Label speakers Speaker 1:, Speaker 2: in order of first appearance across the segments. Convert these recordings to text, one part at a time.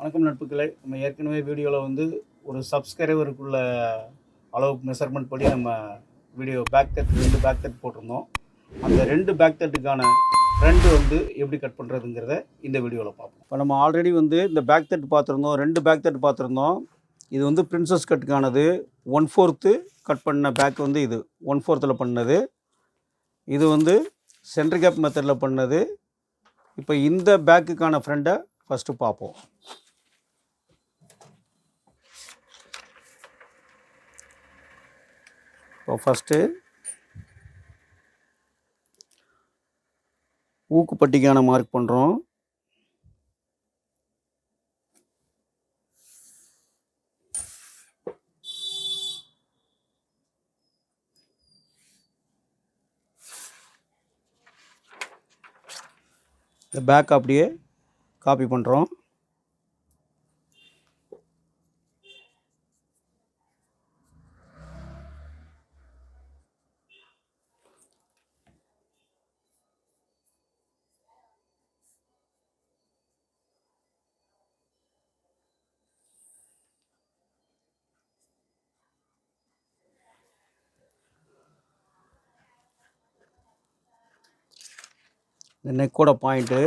Speaker 1: வணக்கம் நட்புகளை நம்ம ஏற்கனவே வீடியோவில் வந்து ஒரு சப்ஸ்கிரைபருக்குள்ள அளவுக்கு மெஷர்மெண்ட் படி நம்ம வீடியோ பேக் தட் ரெண்டு பேக் தட் போட்டிருந்தோம். அந்த ரெண்டு பேக் தட்டுக்கான ஃப்ரெண்டு வந்து எப்படி கட் பண்ணுறதுங்கிறத இந்த வீடியோவில் பார்ப்போம். இப்போ நம்ம ஆல்ரெடி வந்து இந்த பேக் தட் பார்த்துருந்தோம் ரெண்டு பேக் தட் பார்த்துருந்தோம். இது வந்து பிரின்சஸ் கட்டுக்கானது ஒன் ஃபோர்த்து கட் பண்ண பேக் வந்து இது. ஒன் ஃபோர்த்தில் பண்ணது. இது வந்து சென்ட்ரு கேப் மெத்தடில் பண்ணது. இப்போ இந்த பேக்குக்கான ஃப்ரெண்டை ஃபஸ்ட்டு பார்ப்போம். இப்போ ஃபஸ்ட்டு ஊக்குப்பட்டிக்கான மார்க் பண்ணுறோம் இந்த பேக் அப்படியே காப்பி பண்ணுறோம் இந்த நெக்கோட பாயிண்ட்டு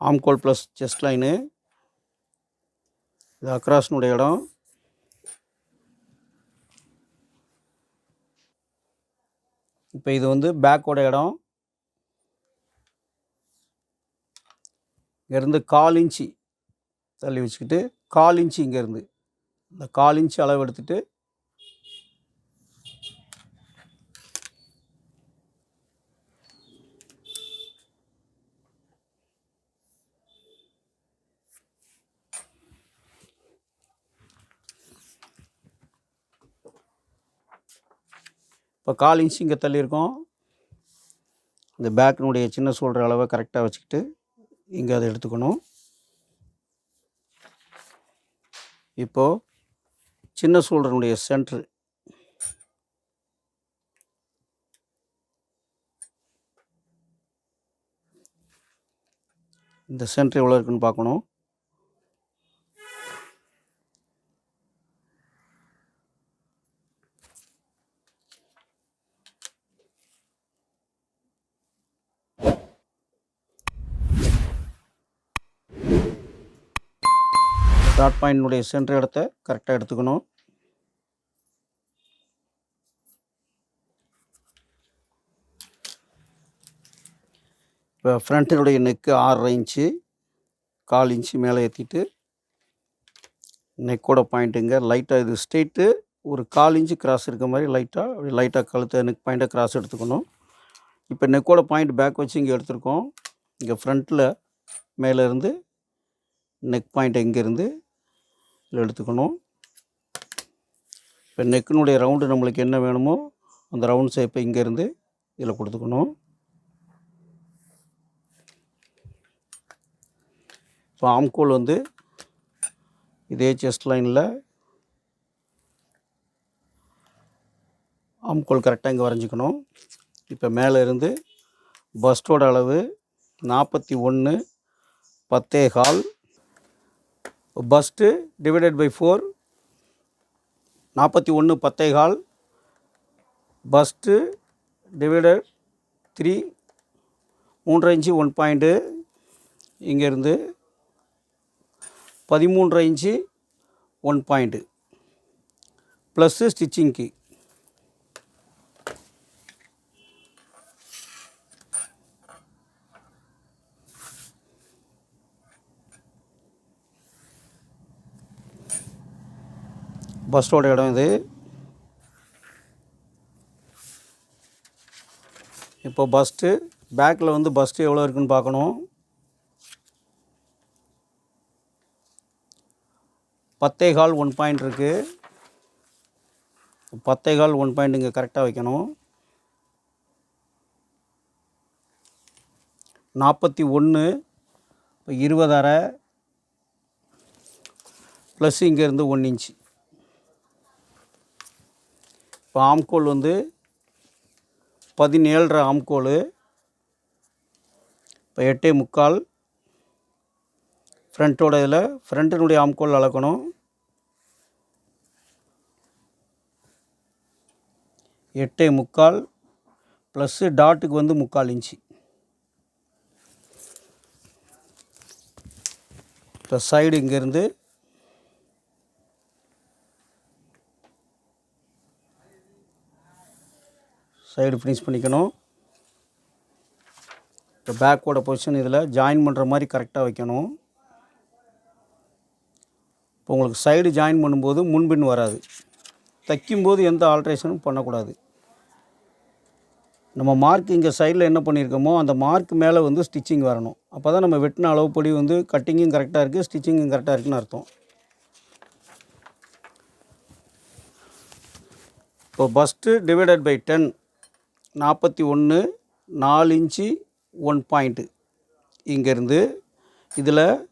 Speaker 1: ஆம்கோல் ப்ளஸ் செஸ்ட் லைனு இது அக்ராஸ்னுடைய இடம். இப்போ இது வந்து பேக்கோட இடம். இங்கேருந்து கால் இன்ச்சு தள்ளி வச்சுக்கிட்டு கால் இன்ச்சு இங்கேருந்து. இந்த கால் இன்ச்சு அளவு எடுத்துகிட்டு இப்போ கால் இன்ச்சு இங்கே தள்ளியிருக்கோம். இந்த பேக்கினுடைய சின்ன சொல்கிற அளவை கரெக்டாக வச்சுக்கிட்டு இங்கே அதை எடுத்துக்கணும். இப்போது சின்ன சோல்டருடைய சென்ட்ரு இந்த சென்டர் எவ்வளோ இருக்குன்னு பார்க்கணும். டாட் பாயிண்டினுடைய சென்டர் இடத்த கரெக்டாக எடுத்துக்கணும். இப்போ ஃப்ரண்ட்டினுடைய நெக்கு ஆறரை இன்ச்சு கால் இன்ச்சு மேலே ஏற்றிட்டு நெக்கோட பாயிண்ட்டுங்க லைட்டாக இது ஸ்ட்ரெயிட்டு ஒரு கால் இன்ச்சு கிராஸ் இருக்க மாதிரி லைட்டாக அப்படி லைட்டாக கழுத்தை நெக் பாயிண்ட்டை கிராஸ் எடுத்துக்கணும். இப்போ நெக்கோட பாயிண்ட் பேக் வச்சு இங்கே எடுத்திருக்கோம். இங்கே ஃப்ரண்ட்டில் மேலேருந்து நெக் பாயிண்ட் இங்கேருந்து இதில் எடுத்துக்கணும். இப்போ நெக்கினுடைய ரவுண்டு நம்மளுக்கு என்ன வேணுமோ அந்த ரவுண்ட் ஷேப்பை இங்கேருந்து இதில் கொடுத்துக்கணும். இப்போ ஆம்கோல் வந்து இதே செஸ்ட் லைனில் ஆம்கோல் கரெக்டாக இங்கே வரைஞ்சிக்கணும். இப்போ மேலே இருந்து பஸ்டோட அளவு நாற்பத்தி ஒன்று பத்தே கால் பஸ்ட்டு டிவைடட் பை ஃபோர் நாற்பத்தி ஒன்று பத்தே கால் பஸ்ட்டு டிவைடட் த்ரீ மூன்று இன்ச்சு ஒன் பாயிண்ட்டு இங்கேருந்து பதிமூன்று இன்ச்சு ஒன் பாயிண்ட்டு ப்ளஸ்ஸு ஸ்டிச்சிங்க்கு பஸ்ஸோட இடம் இது. இப்போ பஸ்ட்டு பேக்கில் வந்து பஸ்ட்டு எவ்வளோ இருக்குன்னு பார்க்கணும். பத்தே கால் ஒன் பாயிண்ட் இருக்குது பத்தே கால் ஒன் பாயிண்ட் இங்கே கரெக்டாக வைக்கணும். நாற்பத்தி ஒன்று இப்போ இருபதரை ப்ளஸ் இங்கேருந்து ஒன் இன்ச்சு. இப்போ ஆம்கோல் வந்து பதினேழரை ஆம்கோல். இப்போ எட்டே முக்கால். ஃப்ரண்ட்டோட இதில் ஃப்ரண்ட்டினுடைய ஆம்கோல் அளக்கணும். எட்டே முக்கால் ப்ளஸ்ஸு டாட்டுக்கு வந்து முக்கால் இன்ச்சு. இப்போ சைடு இங்கேருந்து சைடு ஃபினிஷ் பண்ணிக்கணும். இப்போ பேக்கோட பொசிஷன் இதில் ஜாயின் பண்ணுற மாதிரி கரெக்டாக வைக்கணும். இப்போ உங்களுக்கு சைடு ஜாயின் பண்ணும்போது முன்பின் வராது. தைக்கும்போது எந்த ஆல்ட்ரேஷனும் பண்ணக்கூடாது. நம்ம மார்க் இங்கே சைடில் என்ன பண்ணியிருக்கோமோ அந்த மார்க் மேலே வந்து ஸ்டிச்சிங் வரணும். அப்போ தான் நம்ம வெட்டின அளவுப்படி வந்து கட்டிங்கும் கரெக்டாக இருக்குது ஸ்டிச்சிங்கும் கரெக்டாக இருக்குன்னு அர்த்தம். இப்போ ஃபஸ்ட்டு டிவைடட் பை டென் நாற்பத்தி ஒன்று நாலு இன்ச்சு ஒன் பாயிண்ட்டு இங்கேருந்து இதில்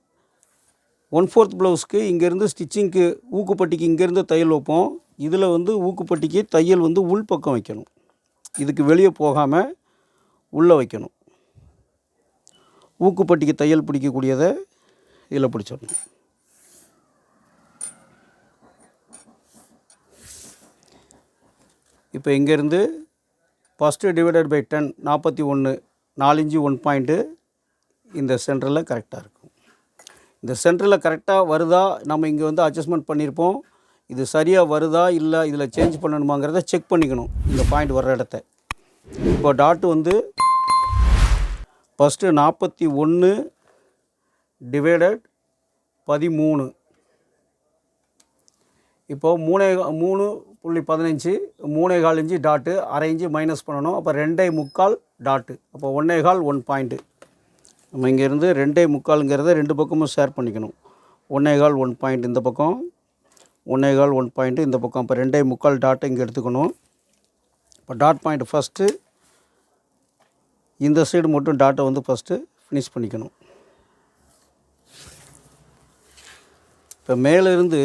Speaker 1: ஒன் ஃபோர்த் ப்ளவுஸ்க்கு இங்கேருந்து ஸ்டிச்சிங்க்கு ஊக்குப்பட்டிக்கு இங்கேருந்து தையல் வைப்போம். இதில் வந்து ஊக்குப்பட்டிக்கு தையல் வந்து உள் பக்கம் வைக்கணும். இதுக்கு வெளியே போகாமல் உள்ளே வைக்கணும். ஊக்குப்பட்டிக்கு தையல் பிடிக்கக்கூடியதை இதில் பிடிச்சிடணும். இப்போ இங்கேருந்து ஃபஸ்ட்டு டிவைடட் பை டென் நாற்பத்தி ஒன்று நாலஞ்சு ஒன் பாயிண்ட்டு இந்த சென்டரில் கரெக்டாக இருக்கும். இந்த சென்டரில் கரெக்டாக வருதா நம்ம இங்கே வந்து அட்ஜஸ்ட்மெண்ட் பண்ணியிருப்போம் இது சரியாக வருதா இல்லை இதில் சேஞ்ச் பண்ணணுமாங்கிறத செக் பண்ணிக்கணும். இந்த பாயிண்ட் வர்ற இடத்த. இப்போ டாட்டு வந்து ஃபஸ்ட்டு நாற்பத்தி ஒன்று டிவைடட் பதிமூணு. இப்போது மூணே மூணு புள்ளி பதினஞ்சு மூணே கால் இன்ச்சு டாட்டு அரை இன்ச்சு மைனஸ் பண்ணணும். அப்போ ரெண்டே முக்கால் டாட்டு. அப்போ ஒன்றே கால் ஒன் பாயிண்ட்டு நம்ம இங்கேருந்து ரெண்டே முக்காலுங்கிறத ரெண்டு பக்கமும் ஷேர் பண்ணிக்கணும். ஒன்றே கால் ஒன் பாயிண்ட் இந்த பக்கம் ஒன்றே கால் ஒன் பாயிண்ட்டு இந்த பக்கம். இப்போ ரெண்டே முக்கால் டாட்டை இங்கே எடுத்துக்கணும். இப்போ டாட் பாயிண்ட் ஃபஸ்ட்டு இந்த சைடு மட்டும் டாட்டை வந்து ஃபஸ்ட்டு ஃபினிஷ் பண்ணிக்கணும். இப்போ மேலேருந்து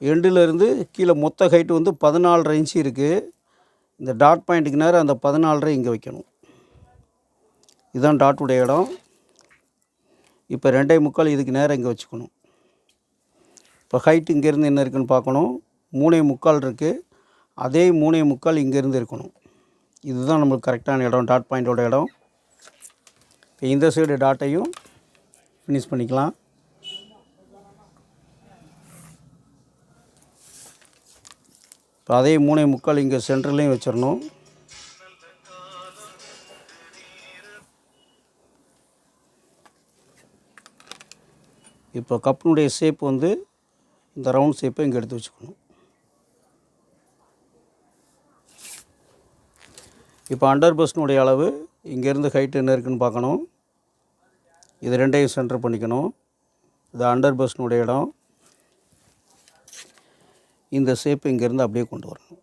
Speaker 1: எண்டுலேருந்து கீழே மொத்த ஹைட்டு வந்து பதினாலரை இன்ச்சு இருக்குது இந்த டாட் பாயிண்ட்டுக்கு நேரம் அந்த பதினாலரை இங்கே வைக்கணும். இதுதான் டாட்டுடைய இடம். இப்போ ரெண்டே முக்கால் இதுக்கு நேரம் இங்கே வச்சுக்கணும். இப்போ ஹைட் இங்கேருந்து என்ன இருக்குன்னு பார்க்கணும். மூணே முக்கால் இருக்குது அதே மூணே முக்கால் இங்கேருந்து இருக்கணும். இதுதான் நம்மளுக்கு கரெக்டான இடம் டாட் பாயிண்டோட இடம். இப்போ இந்த சைடு டாட்டையும் ஃபினிஷ் பண்ணிக்கலாம். இப்போ அதே மூணே முக்கால் இங்கே சென்டர்லேயும் வச்சிடணும். இப்போ கப்பினுடைய ஷேப் வந்து இந்த ரவுண்ட் ஷேப்பை இங்கே எடுத்து வச்சுக்கணும். இப்போ அண்டர் பஸ்னுடைய அளவு இங்கேருந்து ஹைட் என்ன இருக்குன்னு பார்க்கணும். இது ரெண்டையும் சென்டர் பண்ணிக்கணும். இது அண்டர் பஸ்னுடைய இடம். இந்த ஷேப்பை இங்கேருந்து அப்படியே கொண்டு வரணும்.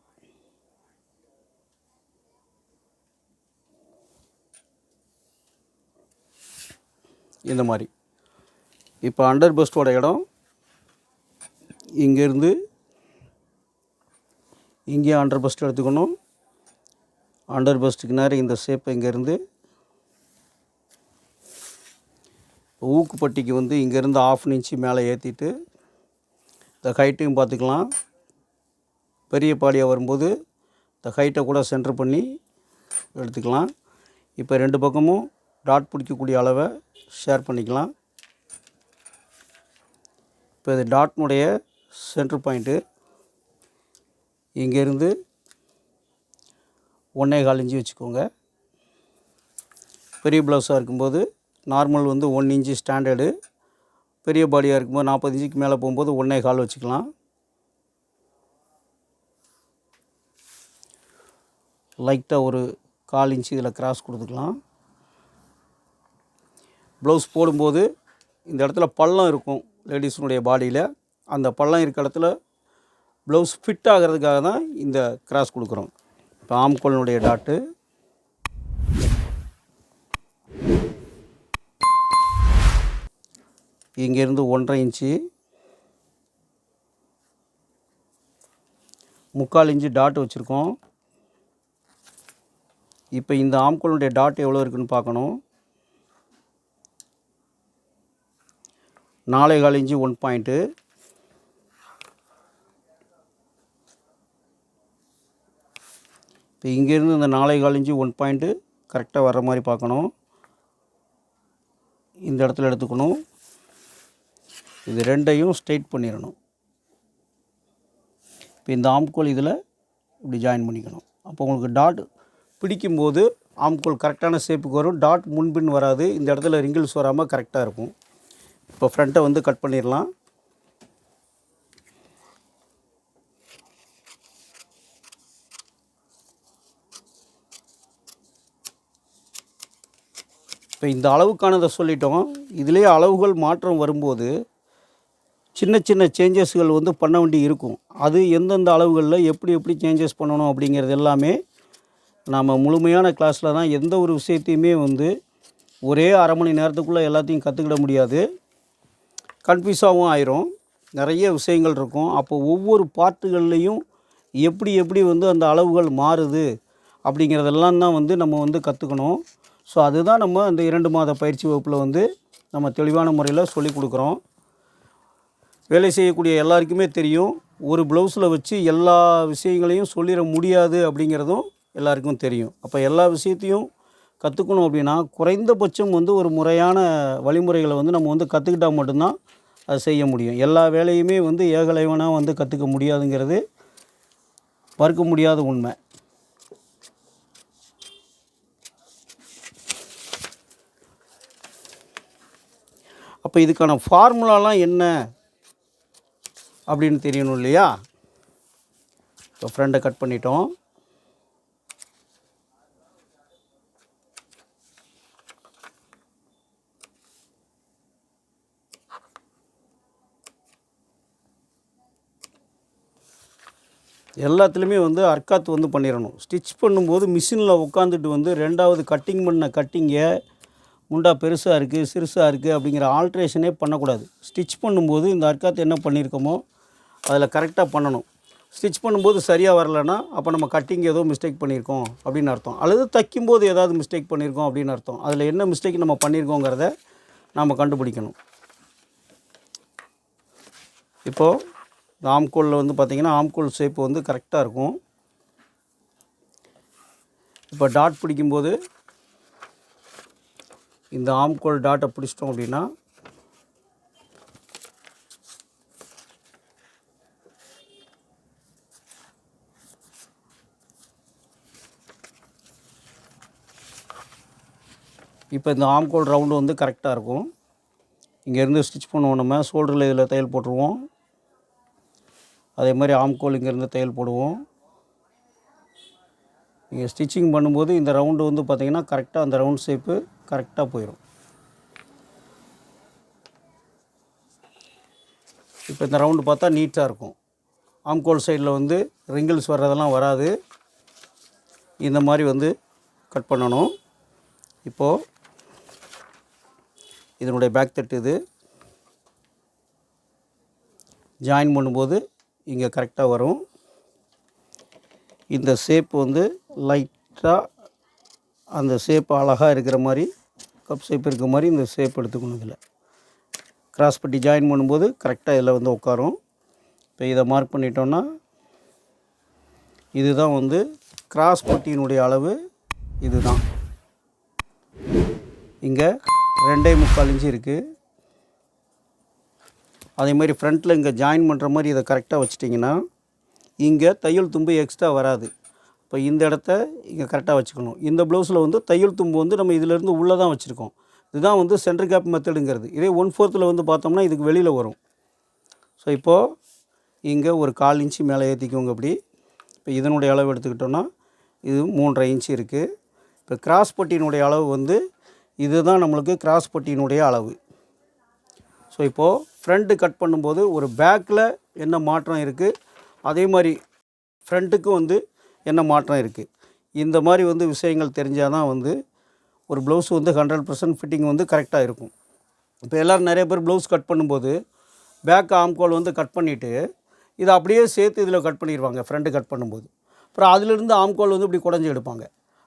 Speaker 1: இந்த மாதிரி. இப்போ அண்டர் பஸ்டோட இடம் இங்கேருந்து இங்கேயும் அண்டர் பஸ்ட் எடுத்துக்கணும். அண்டர் பஸ்ட்டுக்கு நேரம் இந்த ஷேப்பை இங்கேருந்து ஊக்குப்பட்டிக்கு வந்து இங்கேருந்து ஆஃப் இன்ச்சு மேலே ஏற்றிட்டு இந்த ஹைட்டையும் பார்த்துக்கலாம். பெரிய பாடியாக வரும்போது இந்த ஹைட்டை கூட சென்டர் பண்ணி எடுத்துக்கலாம். இப்போ ரெண்டு பக்கமும் டாட் பிடிக்கக்கூடிய அளவை ஷேர் பண்ணிக்கலாம். இப்போ இது டாட்னுடைய சென்டர் பாயிண்ட்டு இங்கேருந்து ஒன்றே கால் இன்ச்சு வச்சுக்கோங்க. பெரிய ப்ளவுஸாக இருக்கும்போது நார்மல் வந்து ஒன் இன்ச்சு ஸ்டாண்டர்டு பெரிய பாடியாக இருக்கும்போது நாற்பது இன்ச்சுக்கு மேலே போகும்போது ஒன்றே கால் வச்சுக்கலாம். லைட்டாக ஒரு கால் இன்ச்சு இதில் கிராஸ் கொடுத்துக்கலாம். ப்ளவுஸ் போடும்போது இந்த இடத்துல பள்ளம் இருக்கும் லேடிஸினுடைய பாடியில். அந்த பள்ளம் இருக்கிற இடத்துல ப்ளவுஸ் ஃபிட் ஆகிறதுக்காக தான் இந்த கிராஸ் கொடுக்குறோம். இப்போ ஆம்கோலினுடைய டாட்டு. இங்கேருந்து ஒன்றரை இன்ச்சு. முக்கால் இன்ச்சு டாட்டு வச்சுருக்கோம். இப்போ இந்த ஆம்கோலுடைய டாட் எவ்வளோ இருக்குன்னு பார்க்கணும். நாலே கால் இன்ச்சு ஒன் பாயிண்ட்டு இப்போ இங்கேருந்து இந்த நாலே கால் இன்ச்சு ஒன் பாயிண்ட்டு கரெக்டாக வர்ற மாதிரி பார்க்கணும். இந்த இடத்துல எடுத்துக்கணும். இது ரெண்டையும் ஸ்ட்ரெயிட் பண்ணிடணும். இப்போ இந்த ஆம்கோல் இதில் இப்படி ஜாயின் பண்ணிக்கணும். அப்போ உங்களுக்கு டாட் பிடிக்கும்போது ஆம்கோல் கரெக்டான ஷேப்புக்கு வரும். டாட் முன்பின் வராது. இந்த இடத்துல ரிங்கிள்ஸ் வராமல் கரெக்டாக இருக்கும். இப்போ ஃப்ரண்ட்டை வந்து கட் பண்ணிடலாம். இப்போ இந்த அளவுக்கானதை சொல்லிட்டோம். இதுலேயே அளவுகள் மாற்றம் வரும்போது சின்ன சின்ன சேஞ்சஸ்கள் வந்து பண்ண வேண்டி இருக்கும். அது எந்தெந்த அளவுகளில் எப்படி எப்படி சேஞ்சஸ் பண்ணணும் அப்படிங்கிறது எல்லாமே நாம் முழுமையான கிளாஸில் தான் எந்த ஒரு விஷயத்தையுமே வந்து ஒரே அரை மணி நேரத்துக்குள்ளே எல்லாத்தையும் கற்றுக்கிட முடியாது. கன்ஃபியூஸாகவும் ஆயிரும். நிறைய விஷயங்கள் இருக்கும். அப்போ ஒவ்வொரு பாட்டுகள்லேயும் எப்படி எப்படி வந்து அந்த அளவுகள் மாறுது அப்படிங்கிறதெல்லாம் தான் வந்து நம்ம வந்து கற்றுக்கணும் ஸோ அதுதான் நம்ம அந்த இரண்டு மாத பயிற்சி வகுப்பில் வந்து நம்ம தெளிவான முறையில் சொல்லி கொடுக்குறோம். வேலை செய்யக்கூடிய எல்லாருக்குமே தெரியும். ஒரு ப்ளவுஸில் வச்சு எல்லா விஷயங்களையும் சொல்லிட முடியாது அப்படிங்கிறதும் எல்லாருக்கும் தெரியும். அப்போ எல்லா விஷயத்தையும் கற்றுக்கணும் அப்படின்னா குறைந்தபட்சம் வந்து ஒரு முறையான வழிமுறைகளை வந்து நம்ம வந்து கற்றுக்கிட்டா மட்டும்தான் அது செய்ய முடியும். எல்லா வேலையுமே வந்து ஏகலைவனாக வந்து கற்றுக்க முடியாதுங்கிறது மறுக்க முடியாத உண்மை. அப்போ இதுக்கான ஃபார்முலாலாம் என்ன அப்படின்னு தெரியணும் இல்லையா? இப்போ ஃப்ரெண்டை கட் பண்ணிட்டோம். எல்லாத்துலேயுமே வந்து அர்க்காத் வந்து பண்ணிடணும் ஸ்டிச் பண்ணும்போது மிஷினில் உட்காந்துட்டு வந்து ரெண்டாவது கட்டிங் பண்ண கட்டிங்கை முண்டா பெருசாக இருக்குது சிறுசாக இருக்குது அப்படிங்கிற ஆல்ட்ரேஷனே பண்ணக்கூடாது. ஸ்டிச் பண்ணும்போது இந்த அர்க்காத் என்ன பண்ணியிருக்கோமோ அதில் கரெக்டாக பண்ணணும். ஸ்டிச் பண்ணும்போது சரியாக வரலன்னா அப்போ நம்ம கட்டிங் ஏதோ மிஸ்டேக் பண்ணியிருக்கோம் அப்படின்னு அர்த்தம். அல்லது தைக்கும்போது ஏதாவது மிஸ்டேக் பண்ணியிருக்கோம் அப்படின்னு அர்த்தம். அதில் என்ன மிஸ்டேக் நம்ம பண்ணியிருக்கோங்கிறத நாம் கண்டுபிடிக்கணும். இப்போது இந்த ஆம்கோலில் வந்து பார்த்திங்கன்னா ஆம்கோல் ஷேப் வந்து கரெக்டாக இருக்கும். இப்போ டாட் பிடிக்கும்போது இந்த ஆம்கோல் டாட்டை பிடிச்சிட்டோம் அப்படின்னா இப்போ இந்த ஆம்கோல் ரவுண்டு வந்து கரெக்டாக இருக்கும். இங்கேருந்து ஸ்டிச் பண்ணுவோம் நம்ம. ஷோல்டரில் இதில் தையல் போட்டுருவோம். அதே மாதிரி ஆம்கோல் இங்கேருந்து தையல் போடுவோம். நீங்கள் ஸ்டிச்சிங் பண்ணும்போது இந்த ரவுண்டு வந்து பார்த்திங்கன்னா கரெக்டாக அந்த ரவுண்ட் ஷேப்பு கரெக்டாக போயிடும் இப்போ இந்த ரவுண்டு பார்த்தா நீட்டாக இருக்கும். ஆம்கோல் சைடில் வந்து ரிங்கிள்ஸ் வர்றதெல்லாம் வராது. இந்த மாதிரி வந்து கட் பண்ணணும். இப்போது இதனுடைய பேக் தட்டு இது. ஜாயின் பண்ணும்போது இங்கே கரெக்டாக வரும். இந்த ஷேப் வந்து லைட்டாக அந்த ஷேப் அழகாக இருக்கிற மாதிரி கப் ஷேப் இருக்கிற மாதிரி இந்த ஷேப் எடுத்துக்கணும் இதில். கிராஸ் பட்டி ஜாயின் பண்ணும்போது கரெக்டாக இதில் வந்து உட்காரும். இப்போ இதை மார்க் பண்ணிட்டோன்னா இதுதான் வந்து கிராஸ் பட்டியினுடைய அளவு இதுதான். இங்கே ரெண்டே முக்கால் இன்ச்சு இருக்குது அதே மாதிரி ஃப்ரண்ட்டில் இங்கே ஜாயின் பண்ணுற மாதிரி இதை கரெக்டாக வச்சிட்டிங்கன்னா இங்கே தையல் தும்பு எக்ஸ்ட்ரா வராது. இப்போ இந்த இடத்த இங்கே கரெக்டாக வச்சுக்கணும். இந்த ப்ளவுஸில் வந்து தையல் தும்பு வந்து நம்ம இதிலேருந்து உள்ளே தான் வச்சுருக்கோம். இதுதான் வந்து சென்டர் கேப் மெத்தடுங்கிறது இதே ஒன் ஃபோர்த்தில் வந்து பார்த்தோம்னா இதுக்கு வெளியில் வரும். ஸோ இப்போது இங்கே ஒரு கால் இன்ச்சு மேலே ஏற்றிக்கோங்க அப்படி. இப்போ இதனுடைய அளவு எடுத்துக்கிட்டோன்னா இது மூன்றரை இன்ச்சு இருக்குது இப்போ கிராஸ் பட்டியினுடைய அளவு வந்து இதுதான் நம்மளுக்கு கிராஸ் பட்டியினுடைய அளவு. ஸோ இப்போது ஃப்ரண்ட்டு கட் பண்ணும்போது ஒரு பேக்கில் என்ன மாற்றம் இருக்குது அதே மாதிரி ஃப்ரண்ட்டுக்கும் வந்து என்ன மாற்றம் இருக்குது இந்த மாதிரி வந்து விஷயங்கள் தெரிஞ்சால் தான் வந்து ஒரு ப்ளவுஸ் வந்து ஹண்ட்ரட் பர்சன்ட் ஃபிட்டிங் வந்து கரெக்டாக இருக்கும். இப்போ எல்லோரும் நிறைய பேர் ப்ளவுஸ் கட் பண்ணும்போது பேக் ஆம்கோல் வந்து கட் பண்ணிவிட்டு இதை அப்படியே சேர்த்து இதில் கட் பண்ணிடுவாங்க ஃப்ரண்ட்டு கட் பண்ணும்போது. அப்புறம் அதிலிருந்து ஆம்கோல் வந்து இப்படி குடஞ்சி எடுப்பாங்க.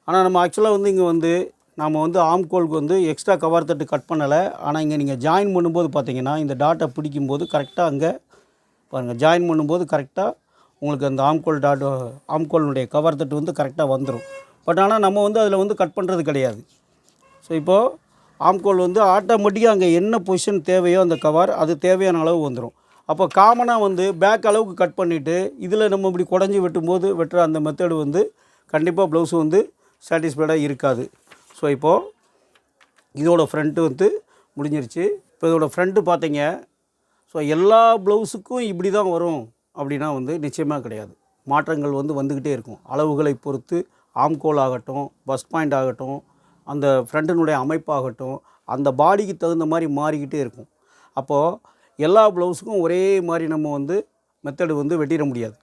Speaker 1: ஆனால் நம்ம ஆக்சுவலாக வந்து இங்கே வந்து நாம் வந்து ஆம்கோலுக்கு வந்து எக்ஸ்ட்ரா கவர் தட்டு கட் பண்ணலை. ஆனால் இங்கே நீங்கள் ஜாயின் பண்ணும்போது பார்த்தீங்கன்னா இந்த டாட்டை பிடிக்கும்போது கரெக்டாக அங்கே பாருங்கள் ஜாயின் பண்ணும்போது கரெக்டாக உங்களுக்கு அந்த ஆம்கோல் டாட் ஆம்கோலினுடைய கவர் தட்டு வந்து கரெக்டாக வந்துடும் பட் ஆனால் நம்ம வந்து அதில் வந்து கட் பண்ணுறது கிடையாது. ஸோ இப்போது ஆம்கோல் வந்து ஆட்டோமேட்டிக்காக அங்கே என்ன பொசிஷன் தேவையோ அந்த கவர் அது தேவையான அளவு வந்துடும் அப்போ காமனாக வந்து பேக் அளவுக்கு கட் பண்ணிவிட்டு இதில் நம்ம இப்படி குடஞ்சி வெட்டும்போது வெட்டுற அந்த மெத்தடு வந்து கண்டிப்பாக ப்ளவுஸ் வந்து சாட்டிஸ்ஃபைடாக இருக்காது. ஸோ இப்போது இதோட ஃப்ரண்ட்டு வந்து முடிஞ்சிருச்சு. இப்போ இதோட ஃப்ரண்ட்டு பார்த்தீங்க. ஸோ எல்லா ப்ளவுஸுக்கும் இப்படி தான் வரும் அப்படின்னா வந்து நிச்சயமாக கிடையாது. மாற்றங்கள் வந்து வந்துக்கிட்டே இருக்கும். அளவுகளை பொறுத்து ஆம்கோல் ஆகட்டும் பஸ் பாயிண்ட் ஆகட்டும் அந்த ஃப்ரண்ட்டினுடைய அமைப்பாகட்டும் அந்த பாடிக்கு தகுந்த மாதிரி மாறிக்கிட்டே இருக்கும். அப்போது எல்லா ப்ளவுஸுக்கும் ஒரே மாதிரி நம்ம வந்து மெத்தடு வந்து வெட்டிட முடியாது.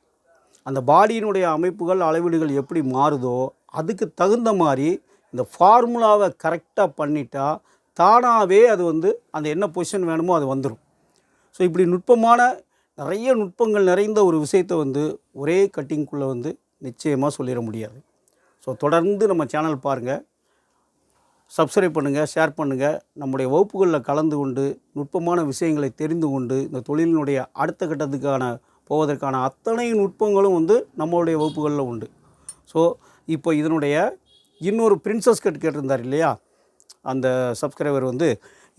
Speaker 1: அந்த பாடியினுடைய அமைப்புகள் அளவீடுகள் எப்படி மாறுதோ அதுக்கு தகுந்த மாதிரி இந்த ஃபார்முலாவை கரெக்டாக பண்ணிட்டா தானாகவே அது வந்து அந்த என்ன பொசிஷன் வேணுமோ அது வந்துடும் ஸோ இப்படி நுட்பமான நிறைய நுட்பங்கள் நிறைந்த ஒரு விஷயத்தை வந்து ஒரே கட்டிங்குள்ளே வந்து நிச்சயமாக சொல்லிட முடியாது. ஸோ தொடர்ந்து நம்ம சேனல் பாருங்கள் சப்ஸ்கிரைப் பண்ணுங்கள் ஷேர் பண்ணுங்கள் நம்முடைய வகுப்புகளில் கலந்து கொண்டு நுட்பமான விஷயங்களை தெரிந்து கொண்டு இந்த தொழிலினுடைய அடுத்த கட்டத்துக்கான போவதற்கான அத்தனை நுட்பங்களும் வந்து நம்மளுடைய வகுப்புகளில் உண்டு. ஸோ இப்போ இதனுடைய இன்னொரு பிரின்சஸ் கட் கேட்டிருந்தார் இல்லையா? அந்த சப்ஸ்கிரைபர் வந்து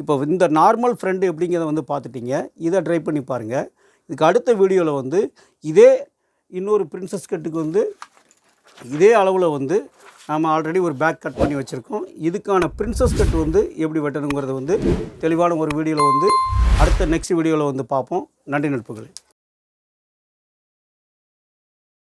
Speaker 1: இப்போ இந்த நார்மல் ஃப்ரெண்டு எப்படிங்கிறத வந்து பார்த்துட்டிங்க. இதை ட்ரை பண்ணி பாருங்கள் இதுக்கு அடுத்த வீடியோவில் வந்து இதே இன்னொரு பிரின்சஸ் கட்டுக்கு வந்து இதே அளவில் வந்து நாம் ஆல்ரெடி ஒரு பேக் கட் பண்ணி வச்சுருக்கோம். இதுக்கான பிரின்சஸ் கட் வந்து எப்படி வெட்டணுங்கிறத வந்து தெளிவான ஒரு வீடியோவில் வந்து அடுத்த நெக்ஸ்ட் வீடியோவில் வந்து பார்ப்போம். நன்றி நட்புகளை.